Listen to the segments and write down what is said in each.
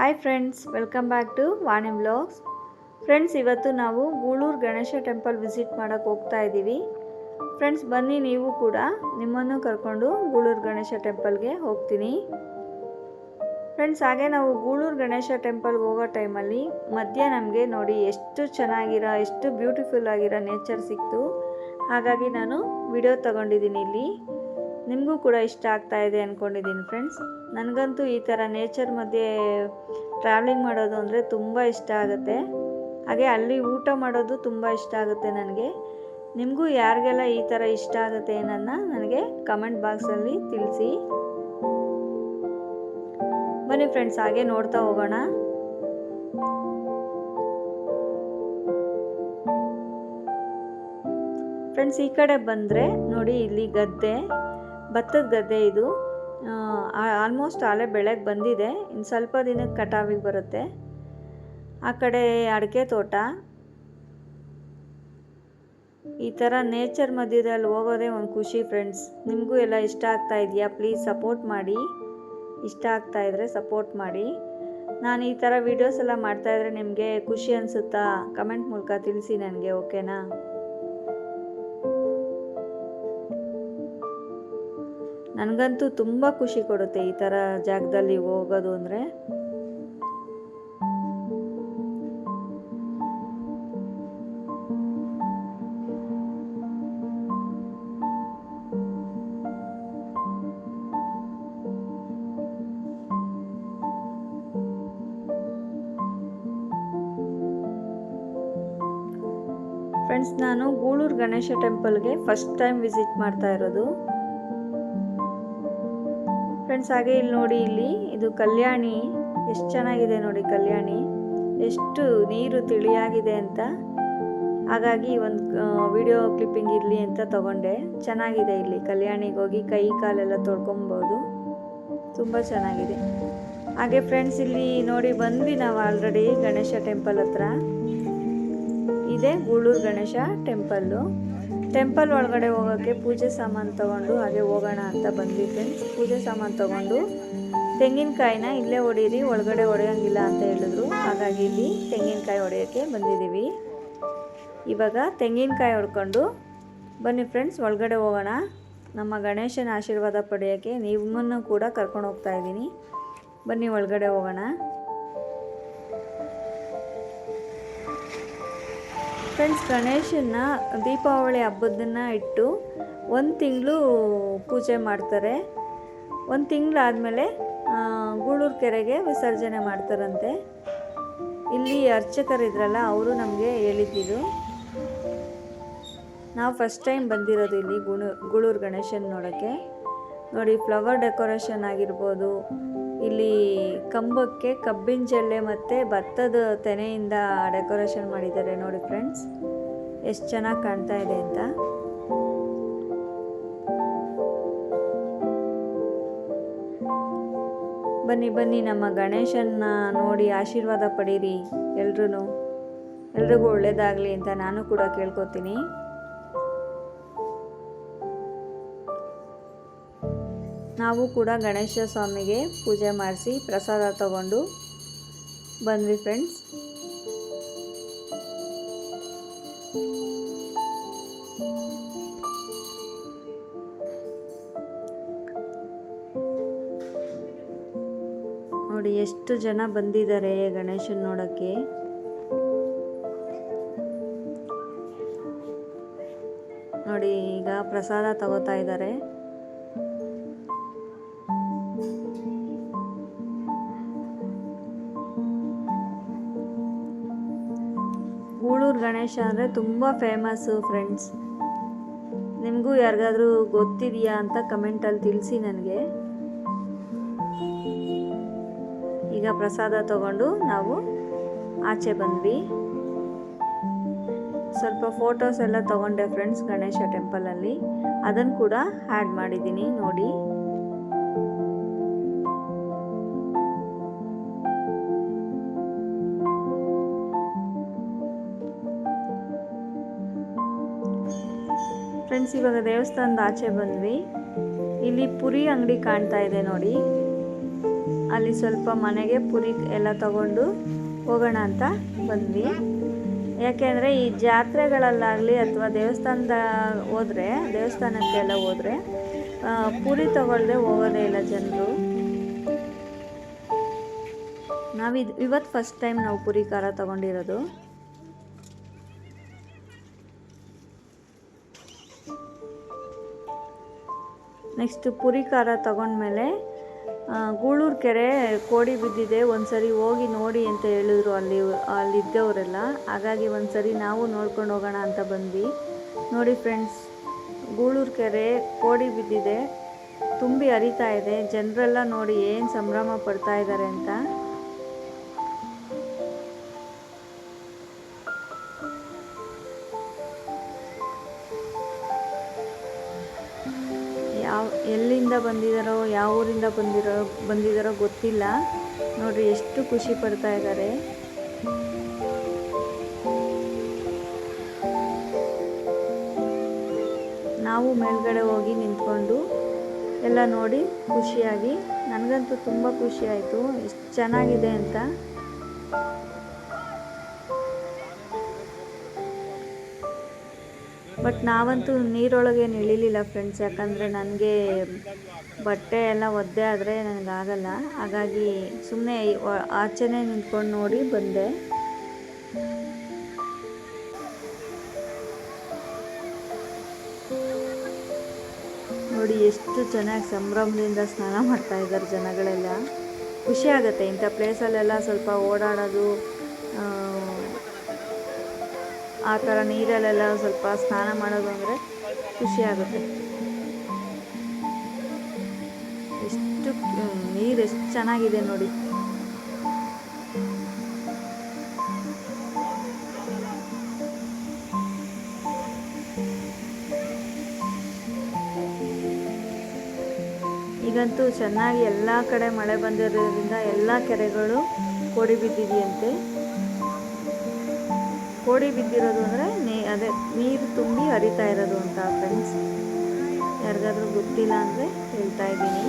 Hi friends welcome back to Vani blogs friends ಇವತ್ತು ನಾವು Gulur Ganesha temple visit ಮಾಡೋಕ್ಕೆ ಹೋಗ್ತಾ ಇದ್ದೀವಿ ಫ್ರೆಂಡ್ಸ್ ಬನ್ನಿ ನೀವು ಕೂಡ ನಿಮ್ಮನ್ನು ಕರ್ಕೊಂಡು ಗೂಳೂರು ಗಣೇಶ ಟೆಂಪಲ್ಗೆ ಹೋಗ್ತೀನಿ. ಫ್ರೆಂಡ್ಸ್ ಹಾಗೆ ನಾವು ಗೂಳೂರು ಗಣೇಶ ಟೆಂಪಲ್ಗೆ ಹೋಗೋ ಟೈಮಲ್ಲಿ ಮಧ್ಯ ನಮಗೆ ನೋಡಿ ಎಷ್ಟು ಚೆನ್ನಾಗಿರೋ, ಎಷ್ಟು ಬ್ಯೂಟಿಫುಲ್ ಆಗಿರೋ ನೇಚರ್ ಸಿಕ್ತು. ಹಾಗಾಗಿ ನಾನು ವಿಡಿಯೋ ತಗೊಂಡಿದ್ದೀನಿ ಇಲ್ಲಿ. ನಿಮಗೂ ಕೂಡ ಇಷ್ಟ ಆಗ್ತಾ ಇದೆ ಅಂದ್ಕೊಂಡಿದ್ದೀನಿ ಫ್ರೆಂಡ್ಸ್ ನನಗಂತೂ ಈ ಥರ ನೇಚರ್ ಮಧ್ಯೆ ಟ್ರಾವೆಲಿಂಗ್ ಮಾಡೋದು ಅಂದರೆ ತುಂಬ ಇಷ್ಟ ಆಗುತ್ತೆ. ಹಾಗೆ ಅಲ್ಲಿ ಊಟ ಮಾಡೋದು ತುಂಬ ಇಷ್ಟ ಆಗುತ್ತೆ ನನಗೆ. ನಿಮಗೂ ಯಾರಿಗೆಲ್ಲ ಈ ಥರ ಇಷ್ಟ ಆಗುತ್ತೆ ಏನನ್ನ ನನಗೆ ಕಮೆಂಟ್ ಬಾಕ್ಸಲ್ಲಿ ತಿಳಿಸಿ. ಬನ್ನಿ ಫ್ರೆಂಡ್ಸ್ ಹಾಗೆ ನೋಡ್ತಾ ಹೋಗೋಣ. ಫ್ರೆಂಡ್ಸ್ ಈ ಕಡೆ ಬಂದರೆ ನೋಡಿ ಇಲ್ಲಿ ಗದ್ದೆ. ಭತ್ತದ ಗದ್ದೆ ಇದು. ಆಲ್ಮೋಸ್ಟ್ ಆಲೆ ಬೆಳೆಗೆ ಬಂದಿದೆ. ಇನ್ನು ಸ್ವಲ್ಪ ದಿನಕ್ಕೆ ಕಟಾವಿಗೆ ಬರುತ್ತೆ. ಆ ಕಡೆ ಅಡಿಕೆ ತೋಟ. ಈ ಥರ ನೇಚರ್ ಮಧ್ಯದಲ್ಲಿ ಹೋಗೋದೇ ಒಂದು ಖುಷಿ ಫ್ರೆಂಡ್ಸ್ ನಿಮಗೂ ಎಲ್ಲ ಇಷ್ಟ ಆಗ್ತಾ ಇದೆಯಾ? ಪ್ಲೀಸ್ ಸಪೋರ್ಟ್ ಮಾಡಿ. ಇಷ್ಟ ಆಗ್ತಾ ಇದ್ದರೆ ಸಪೋರ್ಟ್ ಮಾಡಿ. ನಾನು ಈ ಥರ ವೀಡಿಯೋಸ್ ಎಲ್ಲ ಮಾಡ್ತಾಯಿದ್ರೆ ನಿಮಗೆ ಖುಷಿ ಅನಿಸುತ್ತಾ? ಕಮೆಂಟ್ ಮೂಲಕ ತಿಳಿಸಿ ನನಗೆ ಓಕೆನಾ ನನಗಂತೂ ತುಂಬ ಖುಷಿ ಕೊಡುತ್ತೆ ಈ ಥರ ಜಾಗದಲ್ಲಿ ಹೋಗೋದು ಅಂದರೆ. ಫ್ರೆಂಡ್ಸ್ ನಾನು ಗೂಳೂರು ಗಣೇಶ ಟೆಂಪಲ್ಗೆ ಫಸ್ಟ್ ಟೈಮ್ ವಿಸಿಟ್ ಮಾಡ್ತಾ ಇರೋದು. ಫ್ರೆಂಡ್ಸ್ ಹಾಗೆ ಇಲ್ಲಿ ನೋಡಿ ಇಲ್ಲಿ ಇದು ಕಲ್ಯಾಣಿ. ಎಷ್ಟು ಚೆನ್ನಾಗಿದೆ ನೋಡಿ ಕಲ್ಯಾಣಿ. ಎಷ್ಟು ನೀರು ತಿಳಿಯಾಗಿದೆ ಅಂತ. ಹಾಗಾಗಿ ಒಂದು ವಿಡಿಯೋ ಕ್ಲಿಪ್ಪಿಂಗ್ ಇರಲಿ ಅಂತ ತಗೊಂಡೆ. ಚೆನ್ನಾಗಿದೆ ಇಲ್ಲಿ ಕಲ್ಯಾಣಿಗೆ ಹೋಗಿ ಕೈ ಕಾಲೆಲ್ಲ ತೊಳ್ಕೊಬೋದು. ತುಂಬ ಚೆನ್ನಾಗಿದೆ. ಹಾಗೆ ಫ್ರೆಂಡ್ಸ್ ಇಲ್ಲಿ ನೋಡಿ ಬಂದ್ವಿ ನಾವು ಆಲ್ರೆಡಿ ಗಣೇಶ ಟೆಂಪಲ್ ಹತ್ರ. ಇದೆ ಗೂಳೂರು ಗಣೇಶ ಟೆಂಪಲ್ಲು ಟೆಂಪಲ್ ಒಳಗಡೆ ಹೋಗೋಕ್ಕೆ ಪೂಜೆ ಸಾಮಾನು ತೊಗೊಂಡು ಹಾಗೆ ಹೋಗೋಣ ಅಂತ ಬಂದ್ವಿ ಫ್ರೆಂಡ್ಸ್ ಪೂಜೆ ಸಾಮಾನು ತೊಗೊಂಡು ತೆಂಗಿನಕಾಯಿನ ಇಲ್ಲೇ ಹೊಡೀರಿ, ಒಳಗಡೆ ಹೊಡೆಯೋಂಗಿಲ್ಲ ಅಂತ ಹೇಳಿದ್ರು. ಹಾಗಾಗಿ ಇಲ್ಲಿ ತೆಂಗಿನಕಾಯಿ ಹೊಡೆಯೋಕ್ಕೆ ಬಂದಿದ್ದೀವಿ. ಇವಾಗ ತೆಂಗಿನಕಾಯಿ ಹೊಡ್ಕೊಂಡು ಬನ್ನಿ ಫ್ರೆಂಡ್ಸ್, ಒಳಗಡೆ ಹೋಗೋಣ. ನಮ್ಮ ಗಣೇಶನ ಆಶೀರ್ವಾದ ಪಡೆಯೋಕ್ಕೆ ನಿಮ್ಮನ್ನು ಕೂಡ ಕರ್ಕೊಂಡು ಹೋಗ್ತಾ ಇದ್ದೀನಿ. ಬನ್ನಿ, ಒಳಗಡೆ ಹೋಗೋಣ. ಫ್ರೆಂಡ್ಸ್ ಗಣೇಶನ ದೀಪಾವಳಿ ಹಬ್ಬದನ್ನ ಇಟ್ಟು ಒಂದು ತಿಂಗಳು ಪೂಜೆ ಮಾಡ್ತಾರೆ. ಒಂದು ತಿಂಗಳಾದಮೇಲೆ ಗೂಳೂರು ಕೆರೆಗೆ ವಿಸರ್ಜನೆ ಮಾಡ್ತಾರಂತೆ. ಇಲ್ಲಿ ಅರ್ಚಕರಿದ್ರಲ್ಲ ಅವರು ನಮಗೆ ಹೇಳಿದ್ದಿದ್ದು ನಾವು ಫಸ್ಟ್ ಟೈಮ್ ಬಂದಿರೋದು ಇಲ್ಲಿ ಗುಣ ಗೂಳೂರು ಗಣೇಶನ ನೋಡೋಕ್ಕೆ. ನೋಡಿ ಫ್ಲವರ್ ಡೆಕೋರೇಷನ್ ಆಗಿರ್ಬೋದು ಇಲ್ಲಿ ಕಂಬಕ್ಕೆ ಕಬ್ಬಿನ ಜಲ್ಲೆ ಮತ್ತು ಭತ್ತದ ತೆನೆಯಿಂದ ಡೆಕೋರೇಷನ್ ಮಾಡಿದ್ದಾರೆ ನೋಡಿ ಫ್ರೆಂಡ್ಸ್. ಎಷ್ಟು ಚೆನ್ನಾಗಿ ಕಾಣ್ತಾ ಇದೆ ಅಂತ. ಬನ್ನಿ ಬನ್ನಿ, ನಮ್ಮ ಗಣೇಶನ್ನ ನೋಡಿ ಆಶೀರ್ವಾದ ಪಡೀರಿ ಎಲ್ರೂ ಎಲ್ರಿಗೂ ಒಳ್ಳೆಯದಾಗಲಿ ಅಂತ ನಾನು ಕೂಡ ಕೇಳ್ಕೊತೀನಿ. ನಾವು ಕೂಡ ಗಣೇಶ ಸ್ವಾಮಿಗೆ ಪೂಜೆ ಮಾಡಿಸಿ ಪ್ರಸಾದ ತಗೊಂಡು ಬಂದ್ವಿ ಫ್ರೆಂಡ್ಸ್ ನೋಡಿ, ಎಷ್ಟು ಜನ ಬಂದಿದ್ದಾರೆ ಗಣೇಶನ್ ನೋಡೋಕ್ಕೆ. ನೋಡಿ, ಈಗ ಪ್ರಸಾದ ತಗೋತಾ ಇದ್ದಾರೆ. ಗಣೇಶ ಅಂದರೆ ತುಂಬ ಫೇಮಸ್ಸು ಫ್ರೆಂಡ್ಸ್ ನಿಮಗೂ ಯಾರಿಗಾದರೂ ಗೊತ್ತಿದೆಯಾ ಅಂತ ಕಮೆಂಟಲ್ಲಿ ತಿಳಿಸಿ ನನಗೆ. ಈಗ ಪ್ರಸಾದ ತಗೊಂಡು ನಾವು ಆಚೆ ಬಂದ್ವಿ. ಸ್ವಲ್ಪ ಫೋಟೋಸ್ ಎಲ್ಲ ತಗೊಂಡೆ ಫ್ರೆಂಡ್ಸ್ ಗಣೇಶ ಟೆಂಪಲಲ್ಲಿ ಅದನ್ನು ಕೂಡ ಆ್ಯಡ್ ಮಾಡಿದ್ದೀನಿ ನೋಡಿ. ಫ್ರೆಂಡ್ಸ್, ಇವಾಗ ದೇವಸ್ಥಾನದ ಆಚೆ ಬಂದ್ವಿ. ಇಲ್ಲಿ ಪುರಿ ಅಂಗಡಿ ಕಾಣ್ತಾ ಇದೆ ನೋಡಿ. ಅಲ್ಲಿ ಸ್ವಲ್ಪ ಮನೆಗೆ ಪುರಿ ಎಲ್ಲ ತಗೊಂಡು ಹೋಗೋಣ ಅಂತ ಬಂದ್ವಿ. ಯಾಕೆಂದರೆ ಈ ಜಾತ್ರೆಗಳಲ್ಲಾಗಲಿ ಅಥವಾ ದೇವಸ್ಥಾನದ ಹೋದರೆ ದೇವಸ್ಥಾನಕ್ಕೆಲ್ಲ ಹೋದರೆ ಪುರಿ ತಗೊಳ್ಳದೆ ಹೋಗೋದೇ ಇಲ್ಲ ಜನರು. ನಾವಿದು ಇವತ್ತು ಫಸ್ಟ್ ಟೈಮ್ ನಾವು ಪುರಿ ಖಾರ ತಗೊಂಡಿರೋದು. ನೆಕ್ಸ್ಟ್ ಪುರಿ ಖಾರ ತಗೊಂಡ್ಮೇಲೆ ಗೂಳೂರು ಕೆರೆ ಕೋಡಿ ಬಿದ್ದಿದೆ. ಒಂದ್ಸರಿ ಹೋಗಿ ನೋಡಿ ಅಂತ ಹೇಳಿದ್ರು ಅಲ್ಲಿ, ಅಲ್ಲಿದ್ದವರೆಲ್ಲ. ಹಾಗಾಗಿ ಒಂದ್ಸರಿ ನಾವು ನೋಡ್ಕೊಂಡು ಹೋಗೋಣ ಅಂತ ಬಂದ್ವಿ. ನೋಡಿ ಫ್ರೆಂಡ್ಸ್ ಗೂಳೂರು ಕೆರೆ ಕೋಡಿ ಬಿದ್ದಿದೆ. ತುಂಬಿ ಹರಿತಾ ಇದೆ. ಜನರೆಲ್ಲ ನೋಡಿ ಏನು ಸಂಭ್ರಮ ಪಡ್ತಾ ಇದ್ದಾರೆ ಅಂತ. ಎಲ್ಲಿಂದ ಬಂದಿದ್ದಾರೋ ಯಾವ ಊರಿಂದ ಬಂದಿರೋ ಬಂದಿದ್ದಾರೋ ಗೊತ್ತಿಲ್ಲ. ನೋಡಿ ಎಷ್ಟು ಖುಷಿ ಪಡ್ತಾ ಇದ್ದಾರೆ. ನಾವು ಮೇಲ್ಗಡೆ ಹೋಗಿ ನಿಂತ್ಕೊಂಡು ಎಲ್ಲ ನೋಡಿ ಖುಷಿಯಾಗಿ. ನನಗಂತೂ ತುಂಬ ಖುಷಿ ಆಯಿತು. ಎಷ್ಟು ಚೆನ್ನಾಗಿದೆ ಅಂತ. ಬಟ್ ನಾವಂತೂ ನೀರೊಳಗೆ ಇಳಿಲಿಲ್ಲ ಫ್ರೆಂಡ್ಸ್ ಯಾಕಂದರೆ ನನಗೆ ಬಟ್ಟೆ ಎಲ್ಲ ಒದ್ದೆ ಆದರೆ ನನಗಾಗಲ್ಲ ಹಾಗಾಗಿ ಸುಮ್ಮನೆ ಆಚೆನೇ ನಿಂತ್ಕೊಂಡು ನೋಡಿ ಬಂದೆ. ನೋಡಿ ಎಷ್ಟು ಚೆನ್ನಾಗಿ ಸಂಭ್ರಮದಿಂದ ಸ್ನಾನ ಮಾಡ್ತಾ ಇದ್ದಾರೆ ಜನಗಳೆಲ್ಲ. ಖುಷಿ ಆಗುತ್ತೆ ಇಂಥ ಪ್ಲೇಸಲ್ಲೆಲ್ಲ ಸ್ವಲ್ಪ ಓಡಾಡೋದು ಆ, ಥರ ನೀರಲ್ಲೆಲ್ಲ ಸ್ವಲ್ಪ ಸ್ನಾನ ಮಾಡೋದು ಅಂದರೆ ಖುಷಿ ಆಗುತ್ತೆ. ಎಷ್ಟು ನೀರು ಎಷ್ಟು ಚೆನ್ನಾಗಿದೆ ನೋಡಿ. ಈಗಂತೂ ಚೆನ್ನಾಗಿ ಎಲ್ಲ ಕಡೆ ಮಳೆ ಬಂದಿರೋದ್ರಿಂದ ಎಲ್ಲ ಕೆರೆಗಳು ಕೊಡಿ ಬಿದ್ದಿದೆಯಂತೆ. ಕೋಡಿ ಬಿದ್ದಿರೋದು ಅಂದರೆ ನೀ ಅದೇ ನೀರು ತುಂಬಿ ಹರಿತಾ ಇರೋದು ಅಂತ ಫ್ರೆಂಡ್ಸ್ ಯಾರಿಗಾದ್ರೂ ಗೊತ್ತಿಲ್ಲ ಅಂದರೆ ಹೇಳ್ತಾ ಇದ್ದೀನಿ.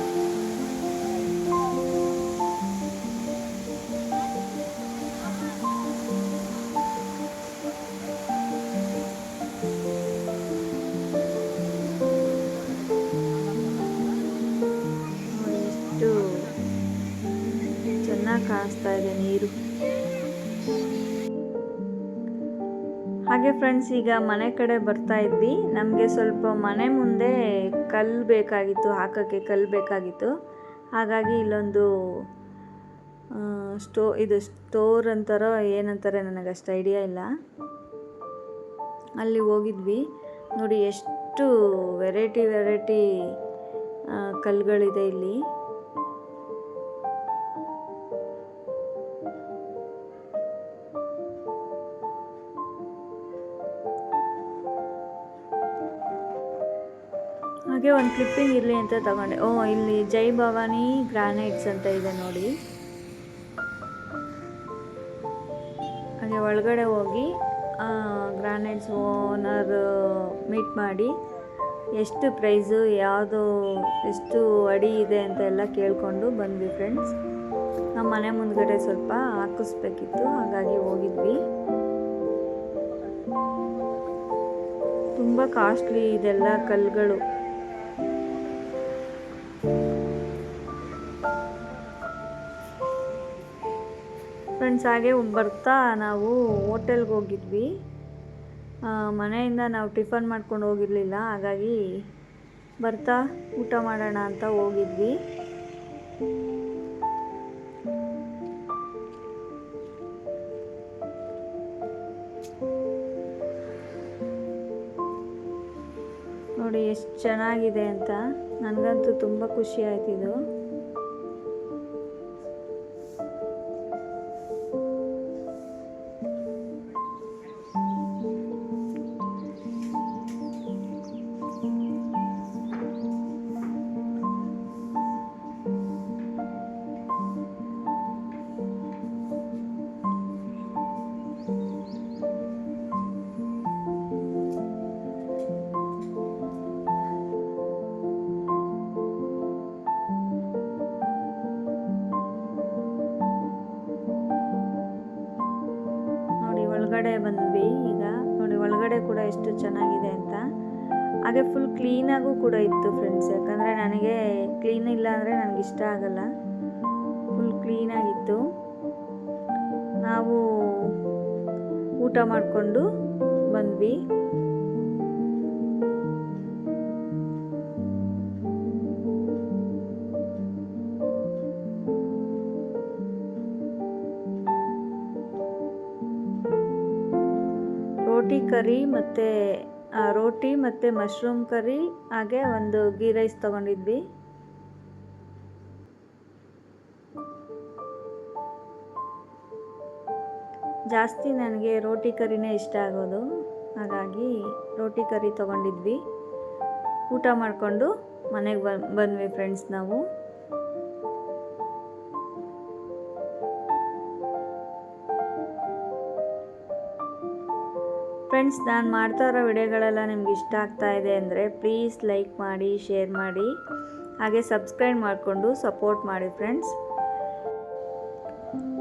ಚೆನ್ನಾಗಿ ಕಾಣಿಸ್ತಾ ಇದೆ ನೀರು. ಹಾಗೆ ಫ್ರೆಂಡ್ಸ್ ಈಗ ಮನೆ ಕಡೆ ಬರ್ತಾ ಇದ್ವಿ. ನಮಗೆ ಸ್ವಲ್ಪ ಮನೆ ಮುಂದೆ ಕಲ್ಲು ಬೇಕಾಗಿತ್ತು, ಹಾಕೋಕ್ಕೆ ಕಲ್ಲು ಬೇಕಾಗಿತ್ತು. ಹಾಗಾಗಿ ಇಲ್ಲೊಂದು ಸ್ಟೋ ಇದು ಸ್ಟೋರ್ ಅಂತಾರೋ ಏನಂತಾರೆ ನನಗೆ ಅಷ್ಟು ಐಡಿಯಾ ಇಲ್ಲ. ಅಲ್ಲಿ ಹೋಗಿದ್ವಿ. ನೋಡಿ, ಎಷ್ಟು ವೆರೈಟಿ ವೆರೈಟಿ ಕಲ್ಲುಗಳಿದೆ ಇಲ್ಲಿ. ಹಾಗೆ ಒಂದು ಕ್ಲಿಪ್ಪಿಂಗ್ ಇರಲಿ ಅಂತ ತಗೊಂಡೆ. ಓ, ಇಲ್ಲಿ ಜೈ ಭವಾನಿ ಗ್ರಾನೈಟ್ಸ್ ಅಂತ ಇದೆ ನೋಡಿ. ಹಾಗೆ ಒಳಗಡೆ ಹೋಗಿ ಗ್ರಾನೈಟ್ಸ್ ಓನರ್ ಮೀಟ್ ಮಾಡಿ, ಎಷ್ಟು ಪ್ರೈಸು ಯಾವುದು, ಎಷ್ಟು ಅಡಿ ಇದೆ ಅಂತ ಎಲ್ಲ ಕೇಳಿಕೊಂಡು ಬಂದ್ವಿ ಫ್ರೆಂಡ್ಸ್ ನಮ್ಮ ಮನೆ ಮುಂದ್ಗಡೆ ಸ್ವಲ್ಪ ಹಾಕಿಸ್ಬೇಕಿತ್ತು, ಹಾಗಾಗಿ ಹೋಗಿದ್ವಿ. ತುಂಬ ಕಾಸ್ಟ್ಲಿ ಇದೆಲ್ಲ ಕಲ್ಲುಗಳು. ಫ್ರೆಂಡ್ಸ್ ಹಾಗೆ ಬರ್ತಾ ನಾವು ಹೋಟೆಲ್ಗೆ ಹೋಗಿದ್ವಿ. ಮನೆಯಿಂದ ನಾವು ಟಿಫನ್ ಮಾಡ್ಕೊಂಡು ಹೋಗಿರಲಿಲ್ಲ. ಹಾಗಾಗಿ ಬರ್ತಾ ಊಟ ಮಾಡೋಣ ಅಂತ ಹೋಗಿದ್ವಿ. ನೋಡಿ, ಎಷ್ಟು ಚೆನ್ನಾಗಿದೆ ಅಂತ. ನನಗಂತೂ ತುಂಬ ಖುಷಿ ಆಯ್ತಿದು ಹಾಗೆ ಫುಲ್ ಕ್ಲೀನಾಗೂ ಕೂಡ ಇತ್ತು ಫ್ರೆಂಡ್ಸ್ ಯಾಕಂದರೆ ನನಗೆ ಕ್ಲೀನ್ ಇಲ್ಲ ಅಂದರೆ ನನಗೆ ಇಷ್ಟ ಆಗಲ್ಲ. ಫುಲ್ ಕ್ಲೀನಾಗಿತ್ತು ನಾವು ಊಟ ಮಾಡಿಕೊಂಡು ಬಂದ್ವಿ. ರೋಟಿ, ಕರಿ ಮತ್ತು ರೋಟಿ ಮತ್ತು ಮಶ್ರೂಮ್ ಕರಿ, ಹಾಗೆ ಒಂದು ಗೀ ರೈಸ್ ತೊಗೊಂಡಿದ್ವಿ. ಜಾಸ್ತಿ ನನಗೆ ರೋಟಿ ಕರಿನೇ ಇಷ್ಟ ಆಗೋದು. ಹಾಗಾಗಿ ರೋಟಿ ಕರಿ ತೊಗೊಂಡಿದ್ವಿ. ಊಟ ಮಾಡಿಕೊಂಡು ಮನೆಗೆ ಬಂದ್ವಿ ಫ್ರೆಂಡ್ಸ್ ನಾವು. ಫ್ರೆಂಡ್ಸ್, ನಾನು ಮಾಡ್ತಾ ಇರೋ ವಿಡಿಯೋಗಳೆಲ್ಲ ನಿಮ್ಗೆ ಇಷ್ಟ ಆಗ್ತಾ ಇದೆ ಅಂದರೆ ಪ್ಲೀಸ್ ಲೈಕ್ ಮಾಡಿ ಶೇರ್ ಮಾಡಿ, ಹಾಗೆ ಸಬ್ಸ್ಕ್ರೈಬ್ ಮಾಡಿಕೊಂಡು ಸಪೋರ್ಟ್ ಮಾಡಿ ಫ್ರೆಂಡ್ಸ್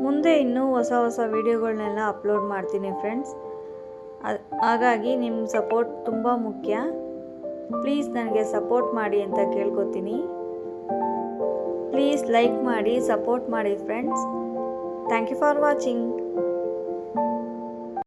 ಮುಂದೆ ಇನ್ನೂ ಹೊಸ ಹೊಸ ವಿಡಿಯೋಗಳನ್ನೆಲ್ಲ ಅಪ್ಲೋಡ್ ಮಾಡ್ತೀನಿ ಫ್ರೆಂಡ್ಸ್ ಹಾಗಾಗಿ ನಿಮ್ಮ ಸಪೋರ್ಟ್ ತುಂಬ ಮುಖ್ಯ. ಪ್ಲೀಸ್ ನನಗೆ ಸಪೋರ್ಟ್ ಮಾಡಿ ಅಂತ ಕೇಳ್ಕೊತೀನಿ. ಪ್ಲೀಸ್ ಲೈಕ್ ಮಾಡಿ ಸಪೋರ್ಟ್ ಮಾಡಿ friends thank you for watching